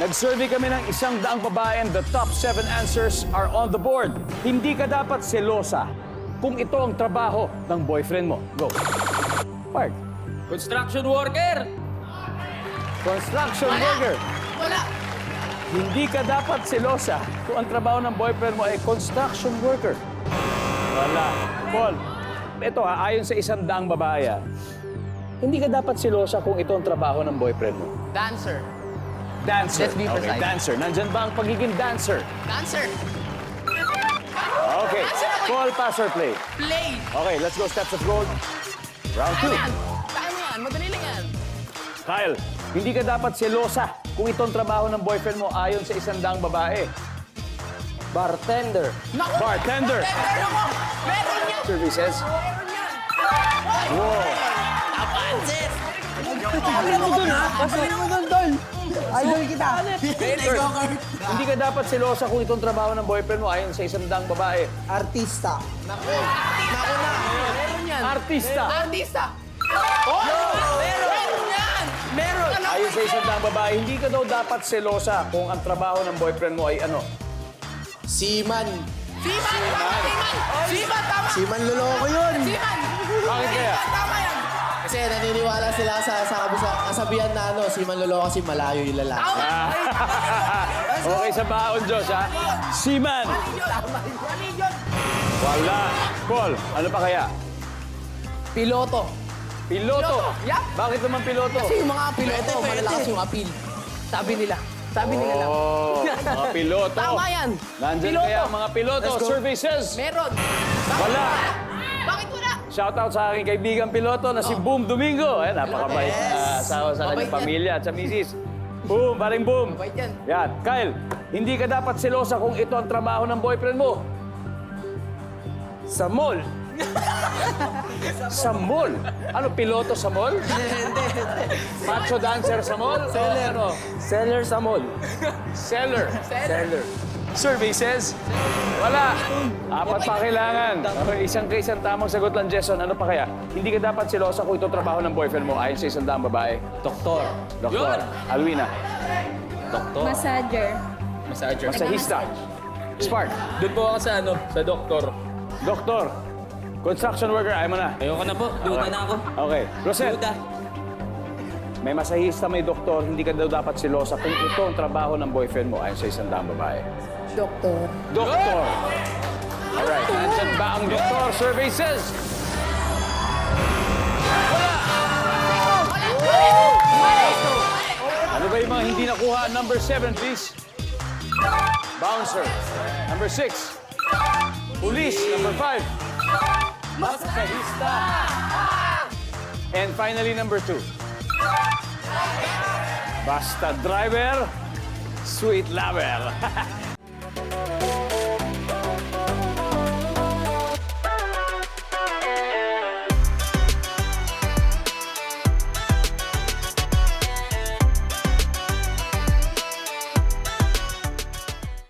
Nag-survey kami ng isang daang babae and the top seven answers are on the board. Hindi ka dapat selosa kung ito ang trabaho ng boyfriend mo. Go. Park. Construction worker! Construction worker. Wala. Hindi ka dapat selosa kung ang trabaho ng boyfriend mo ay construction worker. Wala. Paul, ito ha, ayon sa isang daang babae, hindi ka dapat selosa kung ito ang trabaho ng boyfriend mo. Dancer. Dancer. Let's be Okay, precise. dancer. Nandyan ba ang pagiging dancer? Dancer. Okay. Paul, pass or play? Play. Okay, let's go steps of gold. Round two. mo yan. Kaya mo yan. Madali lang yan. Kyle, hindi ka dapat selosa kung itong trabaho ng boyfriend mo ayon sa isang daang babae. Bartender. Naku! Bartender. Meron ako! Meron yan! Services. Meron yan! Wow. Tapansit! Idol kita. Hindi ka dapat selosa kung itong trabaho ng boyfriend mo ayon sa isang daang babae. Artista. Meron yan! Artista. Artista! Oh! Meron yan! Meron! Ayon sa isang daang babae, hindi ka daw dapat selosa kung ang trabaho ng boyfriend mo ay ano. Seaman. Siman! Tama! Siman! Siman! Tama! Seaman loloko yun. Siman! Bakit kaya? Tama! Kasi naniniwala sila sa, sa kabusa, kasabihan na ano, Seaman loloko kasi malayo yung lalaki. Tama! okay sa baon, Diyos, ha? Mali yun! Wala. Paul, ano pa kaya? Piloto. Piloto. Piloto, yeah. Bakit naman piloto? Kasi yung mga piloto, malalakas yung appeal. Sabi nila. Sabi nila lang. Oh, mga piloto. Tama yan. Nandyan Piloto. kaya ang mga piloto. Says. Meron. Bakit Wala. Bakit wala? Shoutout sa aking kaibigang piloto na si Boom Domingo. Ayan, napakabait na asawa sa kanyang pamilya at sa misis. Boom, paring boom. Mabait yan. Yan. Kyle, hindi ka dapat selosa kung ito ang trabaho ng boyfriend mo. Sa mall. sa mall? Ano, piloto sa mall? Macho dancer sa mall? Seller. Ano? Seller sa mall. Seller. Seller. Survey says, wala. Apat pa kailangan. Okay, isang ka isang tamang sagot lang, Jason. Ano pa kaya? Hindi ka dapat silosa kung ito trabaho ng boyfriend mo ayon sa isang daang babae. Doktor. Doktor. Alwina. Doktor. Massager. Massager. Masahista. Spark. Doon po ako sa ano, sa doktor. Doktor. Construction worker. Ayaw mo na. Ayoko na po. Duda na ako. Okay. Rosel. Duda. May masahista, may doktor. Hindi ka daw dapat silosa kung ito ang trabaho ng boyfriend mo ayon sa isang daang babae. Doktor. Doktor. Alright, nandyan ba ang doktor? Survey says... Ano ba yung mga hindi nakuha? Number seven, please. Bouncer. Number six. Police. Number five. Masahista. And finally, number two. Basta driver, sweet lover.